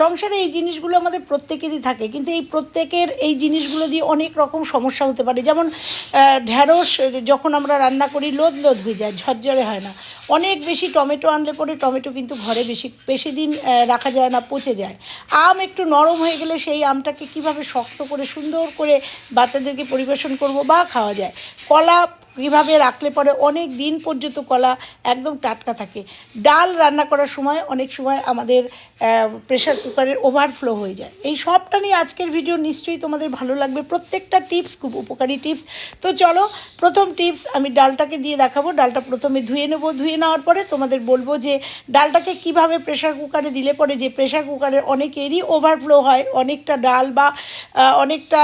সংসারে এই জিনিসগুলো আমাদের প্রত্যেকেরই থাকে, কিন্তু এই প্রত্যেকের এই জিনিসগুলো দিয়ে অনেক রকম সমস্যা হতে পারে। যেমন ঢ্যাঁড়স, যখন আমরা রান্না করি, লোদ লোদ হয়ে যায়, ঝরঝরে হয় না। অনেক বেশি টমেটো আনলে পরে টমেটো কিন্তু ঘরে বেশি বেশি দিন রাখা যায় না, পচে যায়। আম একটু নরম হয়ে গেলে সেই আমটাকে কীভাবে শক্ত করে, সুন্দর করে বাচ্চাদেরকে পরিবেশন করব বা খাওয়া যায়। কলা কীভাবে রাখলে পরে অনেক দিন পর্যন্ত কলা একদম টাটকা থাকে। ডাল রান্না করার সময় অনেক সময় আমাদের প্রেশার কুকারের ওভারফ্লো হয়ে যায়। এই সবটা নিয়ে আজকের ভিডিও নিশ্চয়ই তোমাদের ভালো লাগবে। প্রত্যেকটা টিপস খুব উপকারী টিপস তো চলো, প্রথম টিপস আমি ডালটাকে দিয়ে দেখাবো। ডালটা প্রথমে ধুয়ে নেব। ধুয়ে নেওয়ার পরে তোমাদের বলব যে, ডালটাকে কীভাবে প্রেশার কুকারে দিলে পরে যে প্রেশার কুকারের অনেকেরই ওভারফ্লো হয়, অনেকটা ডাল বা অনেকটা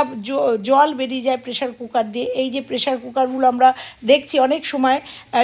জল বেরিয়ে যায় প্রেশার কুকার দিয়ে। এই যে প্রেশার কুকারগুলো আমরা দেখছি অনেক সময়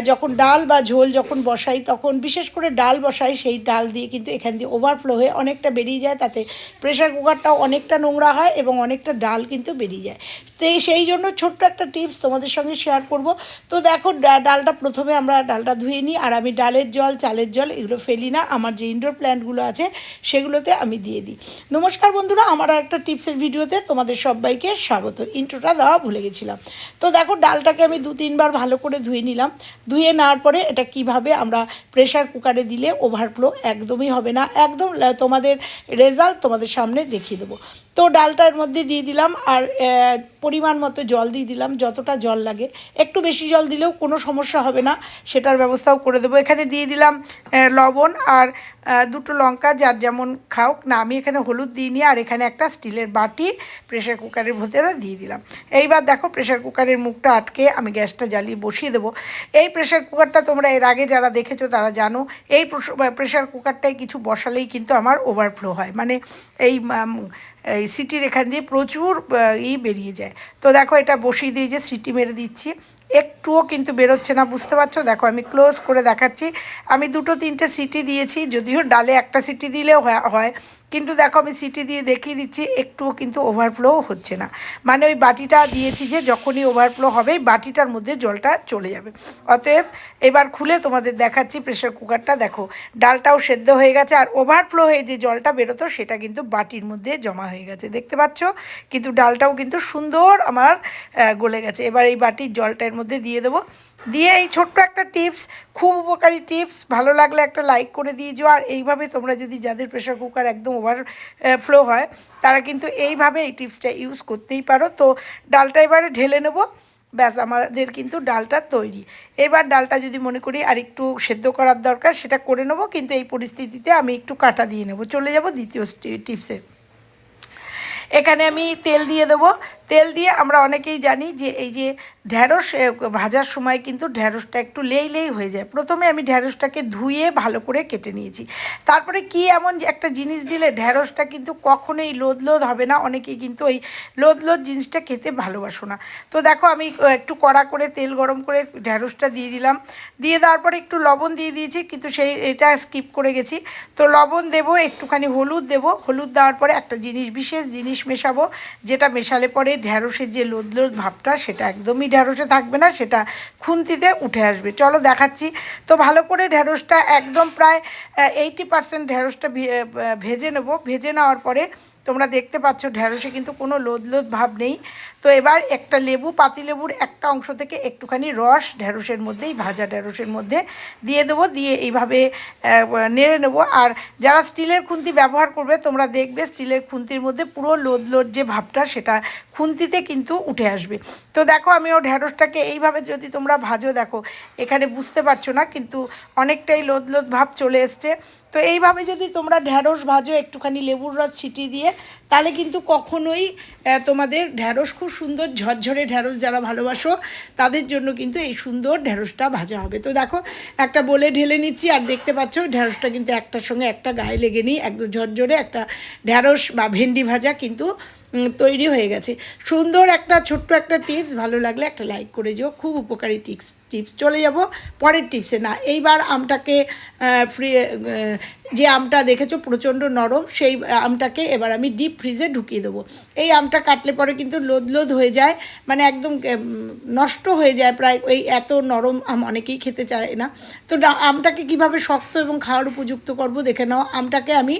যখন ডাল বা ঝোল যখন বসাই তখন বিশেষ করে ডাল বসাই সেই ডাল দিয়ে কিন্তু এখান দিয়ে ওভারফ্লো হয়ে অনেকটা বেরিয়ে যায়, তাতে প্রেশার কুকারটাও অনেকটা নোংরা হয় এবং অনেকটা ডাল কিন্তু বেরিয়ে যায়। তো সেই জন্য ছোট্ট একটা টিপস তোমাদের সঙ্গে শেয়ার করব। তো দেখো ডালটা প্রথমে আমরা ডালটা ধুয়ে নিই আর আমি ডালের জল, চালের জল এগুলো ফেলি না, আমার যে ইনডোর প্ল্যান্টগুলো আছে সেগুলোতে আমি দিয়ে দিই। নমস্কার বন্ধুরা, আমার একটা টিপসের ভিডিওতে তোমাদের সবাইকে স্বাগত। ইন্ট্রোটা দেওয়া ভুলে গেছিলাম। তো দেখো, ডালটাকে আমি দু তিনবার ভালো করে ধুয়ে নিলাম। ধুয়ে নেওয়ার পরে এটা কীভাবে আমরা প্রেশার কুকারে দিলে ওভারফ্লো একদমই হবে না। একদম তোমাদের রেজাল্ট তোমাদের সামনে দেখিয়ে দেবো। তো ডালটার মধ্যে দিয়ে দিলাম আর পরিমাণ মতো জল দিয়ে দিলাম, যতটা জল লাগে। একটু বেশি জল দিলেও কোনো সমস্যা হবে না, সেটার ব্যবস্থাও করে দেবো। এখানে দিয়ে দিলাম লবণ আর দুটো লঙ্কা, যার যেমন খাওক না, আমি এখানে হলুদ দিইনি আর এখানে একটা স্টিলের বাটি প্রেশার কুকারের ভেতরে দিয়ে দিলাম। এইবার দেখো প্রেশার কুকারের মুখটা আটকে, আমি গ্যাসটা জ্বালিয়ে বসিয়ে দেবো। এই প্রেশার কুকারটা তোমরা এর আগে যারা দেখেছ তারা জানো, এই প্রেশার কুকারটায় কিছু বসালেই কিন্তু আমার ওভারফ্লো হয়। মানে এই এই সিটির এখান দিয়ে প্রচুর ই বেরিয়ে যায়। তো দেখো এটা বসিয়ে দিয়ে যে সিটি মেরে দিচ্ছি। একটুও কিন্তু বেরোচ্ছে না, বুঝতে পারছ? দেখো, আমি ক্লোজ করে দেখাচ্ছি। আমি দুটো তিনটে সিটি দিয়েছি, যদিও ডালে একটা সিটি দিলেও হয়- কিন্তু দেখো, আমি সিটি দিয়ে দেখিয়ে দিচ্ছি, একটুও কিন্তু ওভারফ্লোও হচ্ছে না। মানে ওই বাটিটা দিয়েছি যে, যখনই ওভারফ্লো হবে বাটিটার মধ্যে জলটা চলে যাবে। অতএব, এবার খুলে তোমাদের দেখাচ্ছি প্রেশার কুকারটা দেখো, ডালটাও সেদ্ধ হয়ে গেছে, আর ওভারফ্লো হয়ে যে জলটা বেরোতো, সেটা কিন্তু বাটির মধ্যে জমা হয়ে গেছে। দেখতে পাচ্ছ? কিন্তু ডালটাও কিন্তু সুন্দর আমার গলে গেছে। এবার এই বাটির জলটা এর মধ্যে দিয়ে দেবো। দিয়ে এই ছোট্ট একটা টিপস, খুব উপকারী টিপস, ভালো লাগলে একটা লাইক করে দিয়ে যাও। আর এইভাবে তোমরা যদি যাদের প্রেশার কুকার একদম ওভার ফ্লো হয়, তারা কিন্তু এইভাবে এই টিপসটা ইউজ করতেই পারো। তো ডালটা এবারে ঢেলে নেব। ব্যাস, আমাদের কিন্তু ডালটা তৈরি। এবার ডালটা যদি মনে করি আর একটু সেদ্ধ করার দরকার, সেটা করে নেব। কিন্তু এই পরিস্থিতিতে আমি একটু কাটা দিয়ে নেব। চলে যাব দ্বিতীয় টিপসে। এখানে আমি তেল দিয়ে দেবো। তেল দিয়ে আমরা অনেকেই জানি যে এই যে ঢ্যাঁড়স ভাজার সময় কিন্তু ঢ্যাঁড়সটা একটু লেই লেই হয়ে যায়। প্রথমে আমি ঢ্যাঁড়সটাকে ধুয়ে ভালো করে কেটে নিয়েছি। তারপরে কি এমন একটা জিনিস দিলে ঢ্যাঁড়সটা কিন্তু কখনোই লোদ লোদ হবে না, অনেকেই কিন্তু ওই লোদ লোদ জিনিসটা খেতে ভালোবাসো না। তো দেখো আমি একটু কড়া করে তেল গরম করে ঢ্যাঁড়সটা দিয়ে দিলাম। দিয়ে দেওয়ার পরে একটু লবণ দিয়ে দিয়েছি, কিন্তু সেই, এটা স্কিপ করে গেছি। তো লবণ দেবো, একটুখানি হলুদ দেবো। হলুদ দেওয়ার পরে একটা জিনিস, বিশেষ জিনিস মেশাবো, যেটা মেশালে পরে ঢ্যাঁড়সের যে লোদ লোদ ভাবটা, সেটা একদমই ঢ্যাঁড়সে থাকবে না, সেটা খুন্তিতে উঠে আসবে। চলো দেখাচ্ছি। তো ভালো করে ঢ্যাঁড়সটা একদম প্রায় এইটি পার্সেন্ট ঢ্যাঁড়সটা ভেজে নেব। ভেজে নেওয়ার পরে তোমরা দেখতে পাচ্ছ ঢ্যাঁড়সে কিন্তু কোনো লোদ লোদ ভাব নেই। তো এবার একটা লেবু পাতিলেবুর একটা অংশ থেকে একটুখানি রস ঢ্যাঁড়সের মধ্যেই, ভাজা ঢ্যাঁড়সের মধ্যে দিয়ে দেবো, দিয়ে এইভাবে নেড়ে নেব। আর যারা স্টিলের খুন্তি ব্যবহার করবে, তোমরা দেখবে স্টিলের খুন্তির মধ্যে পুরো লোদ লোদ যে ভাবটা, সেটা খুন্তিতে কিন্তু উঠে আসবে। তো দেখো আমি ও ঢ্যাঁড়সটাকে এইভাবে যদি তোমরা ভাজো, দেখো, এখানে বুঝতে পারছ না, কিন্তু অনেকটাই লোদ লোদ ভাব চলে এসছে। তো এইভাবে যদি তোমরা ঢ্যাঁড়স ভাজো, একটুখানি লেবুর রস ছিটিয়ে দিয়ে তাহলে কিন্তু কখনোই তোমাদের ঢ্যাঁড়স খুব সুন্দর, ঝরঝরে ঢ্যাঁড়স যারা ভালোবাসো, তাদের জন্য কিন্তু এই সুন্দর ঢ্যাঁড়সটা ভাজা হবে। তো দেখো, একটা বলে ঢেলে নিচ্ছি, আর দেখতে পাচ্ছ ঢ্যাঁড়সটা কিন্তু একটার সঙ্গে একটা গায়ে লেগে নিই, একদম ঝরঝরে একটা ঢ্যাঁড়স বা ভেন্ডি ভাজা কিন্তু তৈরি হয়ে গেছে। সুন্দর একটা ছোট্ট একটা টিপস ভালো লাগলে একটা লাইক করে যেও, খুব উপকারী টিপস টিপস চলে যাব পরের টিপসে না, এইবার আমটাকে ফ্রি যে আমটা দেখেছ প্রচণ্ড নরম, সেই আমটাকে এবার আমি ডিপ ফ্রিজে ঢুকিয়ে দেবো। এই আমটা কাটলে পরে কিন্তু লোদ লোদ হয়ে যায় মানে একদম নষ্ট হয়ে যায় প্রায়, ওই এত নরম আম অনেকেই খেতে চায় না। তো আমটাকে কীভাবে শক্ত এবং খাওয়ার উপযুক্ত করব দেখে নাও। আমটাকে আমি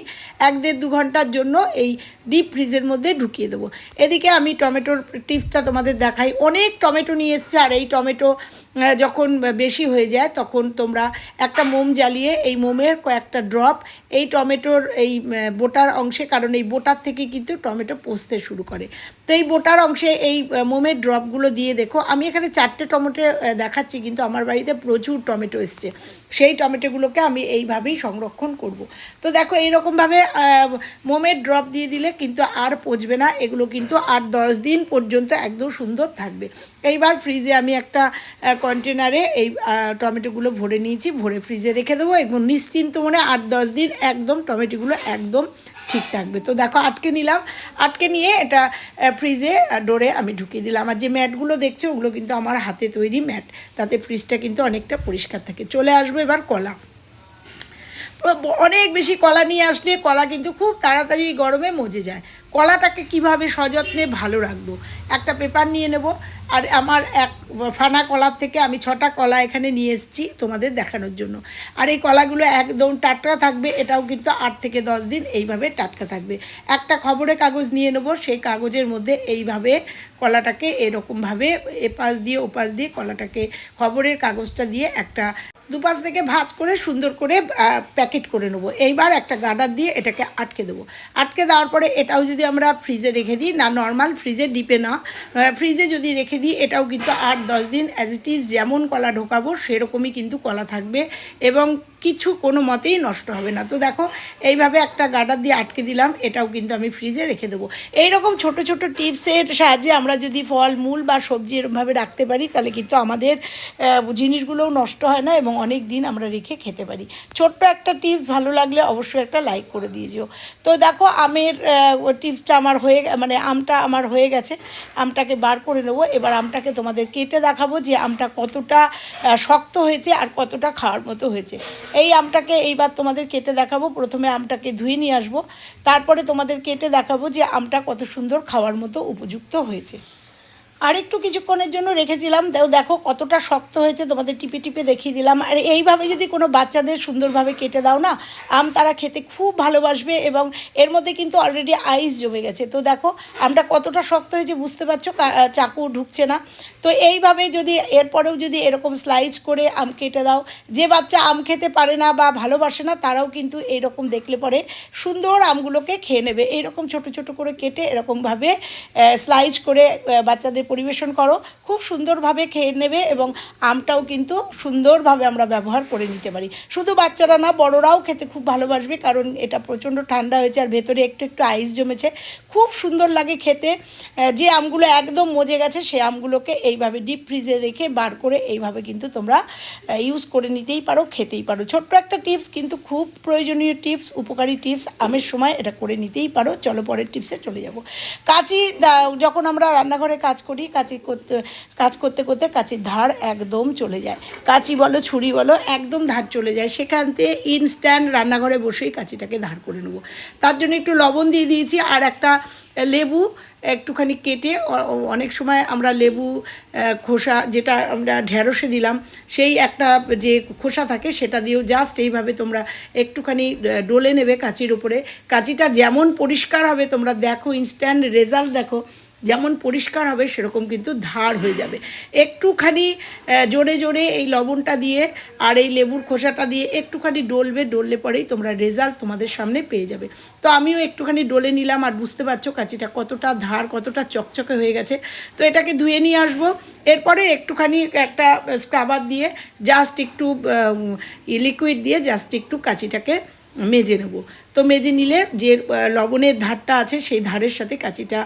এক দেড় দু ঘণ্টার জন্য এই ডিপ ফ্রিজের মধ্যে ঢুকিয়ে দেবো। এদিকে আমি টমেটোর টিপসটা তোমাদের দেখাই। অনেক টমেটো নিয়ে এসছে, আর এই টমেটো যখন বেশি হয়ে যায়, তখন তোমরা একটা মোম জ্বালিয়ে এই মোমের কয়েকটা ড্রপ এই টমেটোর এই বোটার অংশে, কারণ এই বোটার থেকে কিন্তু টমেটো পচতে শুরু করে। তো এই বোটার অংশে এই মোমের ড্রপগুলো দিয়ে দেখো, আমি এখানে চারটে টমেটো দেখাচ্ছি, কিন্তু আমার বাড়িতে প্রচুর টমেটো এসছে। সেই টমেটোগুলোকে আমি এইভাবেই সংরক্ষণ করব। তো দেখো, এইরকমভাবে মোমের ড্রপ দিয়ে দিলে কিন্তু আর পচবে না, এগুলো কিন্তু আর দশ দিন পর্যন্ত একদম সুন্দর থাকবে। এইবার ফ্রিজে আমি একটা কন্টেনারে এই টমেটোগুলো ভরে নিয়েছি, ভরে ফ্রিজে রেখে দেবো এবং নিশ্চিন্ত মনে আট দশ দিন একদম টমেটোগুলো একদম ঠিক থাকবে। তো দেখো আটকে নিলাম, আটকে নিয়ে এটা ফ্রিজে ডোরে আমি ঢুকিয়ে দিলাম। আর যে ম্যাটগুলো দেখছ ওগুলো কিন্তু আমার হাতে তৈরি ম্যাট, তাতে ফ্রিজটা কিন্তু অনেকটা পরিষ্কার থাকে। চলে আসব এবার কলা। অনেক বেশি কলা নিয়ে আসলে কলা কিন্তু খুব তাড়াতাড়ি গরমে মজে যায়। কলাটাকে কীভাবে সযত্নে ভালো রাখব? একটা পেপার নিয়ে নেব আর আমার এক ফানা কলার থেকে আমি ছটা কলা এখানে নিয়ে এসেছি তোমাদের দেখানোর জন্য। আর এই কলাগুলো একদম টাটকা থাকবে, এটাও কিন্তু আট থেকে দশ দিন এইভাবে টাটকা থাকবে। একটা খবরের কাগজ নিয়ে নেব, সেই কাগজের মধ্যে এইভাবে কলাটাকে এরকমভাবে এপাশ দিয়ে ওপাশ দিয়ে কলাটাকে খবরের কাগজটা দিয়ে একটা দুপাশ থেকে ভাজ করে সুন্দর করে প্যাকেট করে নেব। এইবার একটা গার্ডার দিয়ে এটাকে আটকে দেবো। আটকে দেওয়ার পরে এটাও যদি আমরা ফ্রিজে রেখে দিই, না নর্মাল ফ্রিজে ডিপে না ফ্রিজে যদি রেখে দিই, এটাও কিন্তু আট দশ দিন অ্যাজ ইট ইজ যেমন কলা ঢোকাবো, সেরকমই কিন্তু কলা থাকবে এবং কিছু কোনো মতেই নষ্ট হবে না। তো দেখো, এইভাবে একটা গার্ডার দিয়ে আটকে দিলাম, এটাও কিন্তু আমি ফ্রিজে রেখে দেবো। এইরকম ছোট ছোট টিপসের সাহায্যে আমরা যদি ফল, মূল বা সবজি এরকমভাবে রাখতে পারি, তাহলে কিন্তু আমাদের জিনিসগুলোও নষ্ট হয় না এবং অনেক দিন আমরা রেখে খেতে পারি। ছোট্ট একটা টিপস ভালো লাগলে অবশ্যই একটা লাইক করে দিয়ে যেও। তো দেখো, আমের টিপসটা আমার হয়ে মানে আমটা আমার হয়ে গেছে, আমটাকে বার করে নেব। এবার আমটাকে তোমাদের কেটে দেখাবো যে আমটা কতটা শক্ত হয়েছে আর কতটা খাওয়ার মতো হয়েছে। এই আমটাকে এইবার তোমাদের কেটে দেখাবো। প্রথমে আমটাকে ধুয়ে নিয়ে আসব। তারপরে তোমাদের কেটে দেখাবো যে আমটা কত সুন্দর খাওয়ার মতো উপযুক্ত হয়েছে। আর একটু কিছুক্ষণের জন্য রেখেছিলাম। দেও, দেখো কতটা শক্ত হয়েছে, তোমাদের টিপে টিপে দেখিয়ে দিলাম। আর এইভাবে যদি কোনো বাচ্চাদের সুন্দরভাবে কেটে দাও না, আম তারা খেতে খুব ভালোবাসবে এবং এর মধ্যে কিন্তু অলরেডি আইস জমে গেছে। তো দেখো, আমটা কতটা শক্ত হয়েছে বুঝতে পারছ? চাকু ঢুকছে না। তো এইভাবে যদি, এরপরেও যদি এরকম স্লাইস করে আম কেটে দাও, যে বাচ্চা আম খেতে পারে না বা ভালোবাসে না, তারাও কিন্তু এইরকম দেখলে পরে সুন্দর আমগুলোকে খেয়ে নেবে। এইরকম ছোট ছোট করে কেটে এরকমভাবে স্লাইস করে বাচ্চাদের পরিবেশন করো, খুব সুন্দরভাবে খেয়ে নেবে এবং আমটাও কিন্তু সুন্দরভাবে আমরা ব্যবহার করে নিতে পারি। শুধু বাচ্চারা না, বড়রাও খেতে খুব ভালোবাসবে কারণ এটা প্রচণ্ড ঠান্ডা হয়েছে আর ভেতরে একটু একটু আইস জমেছে। খুব সুন্দর লাগে খেতে। যে আমগুলো একদম মজে গেছে সেই আমগুলোকে এইভাবে ডিপ ফ্রিজে রেখে বার করে এইভাবে কিন্তু তোমরা ইউজ করে নিতেই পারো, খেতেই পারো। ছোট্ট একটা টিপস কিন্তু খুব প্রয়োজনীয় টিপস উপকারী টিপস আমের সময় এটা করে নিতেই পারো। চলো পরের টিপসে চলে যাব। কাঁচি যখন আমরা রান্নাঘরে কাজ করি কাঁচি করতে, কাজ করতে করতে কাঁচির ধার একদম চলে যায়। কাঁচি বলো, ছুরি বলো, একদম ধার চলে যায়। সেখান থেকে ইনস্ট্যান্ট রান্নাঘরে বসেই কাঁচিটাকে ধার করে নেব। তার জন্য একটু লবণ দিয়ে দিয়েছি, আর একটা লেবু একটুখানি কেটে অনেক সময় আমরা লেবু খোসা যেটা আমরা ঢ্যাঁড়সে দিলাম, সেই একটা যে খোসা থাকে সেটা দিয়েও জাস্ট এইভাবে তোমরা একটুখানি ডলে নেবে কাঁচির উপরে। কাঁচিটা যেমন পরিষ্কার হবে, তোমরা দেখো ইনস্ট্যান্ট রেজাল্ট দেখো যেমন পরিষ্কার হবে, সেরকম কিন্তু ধার হয়ে যাবে। একটুখানি জোরে জোরে এই লবণটা দিয়ে আর এই লেবুর খোসাটা দিয়ে একটুখানি ডলবে, ডললে পরেই তোমরা রেজাল্ট তোমাদের সামনে পেয়ে যাবে। তো আমিও একটুখানি ডলে নিলাম আর বুঝতে পারছ কাঁচিটা কতটা ধার, কতটা চকচকে হয়ে গেছে। তো এটাকে ধুয়ে নিয়ে আসব। এরপরে একটুখানি একটা স্ক্রাবার দিয়ে জাস্ট একটু লিকুইড দিয়ে জাস্ট একটু কাঁচিটাকে মেজে নেব। তো মেজে নিলে যে লবণের ধারটা আছে, সেই ধারের সাথে কাঁচিটা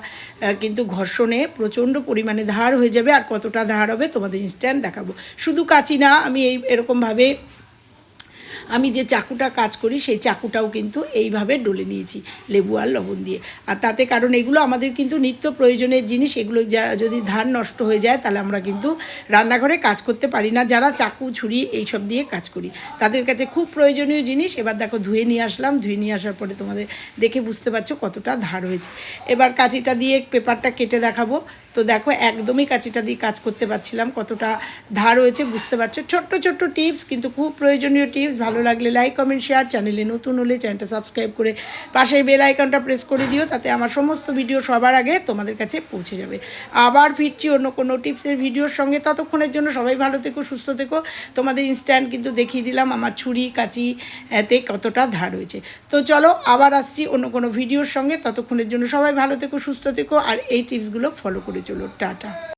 কিন্তু ঘর্ষণে প্রচণ্ড পরিমাণে ধার হয়ে যাবে। আর কতটা ধার হবে তোমাদের ইনস্ট্যান্ট দেখাবো। শুধু কাঁচি না, আমি এই এরকমভাবে আমি যে চাকুটা কাজ করি, সেই চাকুটাও কিন্তু এইভাবে ডলে নিয়েছি, লেবু আর লবণ দিয়ে। আর তাতে কারণ এগুলো আমাদের কিন্তু নিত্য প্রয়োজনের জিনিস, এগুলো যদি ধান নষ্ট হয়ে যায়, তাহলে আমরা কিন্তু রান্নাঘরে কাজ করতে পারি না। যারা চাকু, ছুরি এইসব দিয়ে কাজ করি, তাদের কাছে খুব প্রয়োজনীয় জিনিস। এবার দেখো ধুয়ে নিয়ে আসলাম, ধুয়ে নিয়ে আসার পরে তোমাদের দেখে বুঝতে পারছ কতটা ধার হয়েছে। এবার কাঁচিটা দিয়ে পেপারটা কেটে দেখাবো। তো দেখো, একদমই কাঁচিটা দিয়ে কাজ করতে পারছিলাম, কতটা ধার হয়েছে বুঝতে পারছ? ছোট্ট ছোট্ট টিপস, কিন্তু খুব প্রয়োজনীয় টিপস। ভালো লাগলে লাইক কমেন্ট শেয়ার চ্যানেলে নতুন হলে চ্যানেলটা সাবস্ক্রাইব করে পাশের বেল আইকনটা প্রেস করে দিও, তাতে আমার সমস্ত ভিডিও সবার আগে তোমাদের কাছে পৌঁছে যাবে। আবার ফিরছি অন্য কোনো টিপসের ভিডিওর সঙ্গে। ততক্ষণের জন্য সবাই ভালো থেকো, সুস্থ থেকো। তোমাদের ইনস্ট্যান্ট কিন্তু দেখিয়ে দিলাম আমার ছুরি, কাঁচি, এতে কতটা ধার হয়েছে তো চলো, আবার আসছি অন্য কোনো ভিডিওর সঙ্গে। ততক্ষণের জন্য সবাই ভালো থেকো, সুস্থ থেকো, আর এই টিপসগুলো ফলো করে চলো টাটা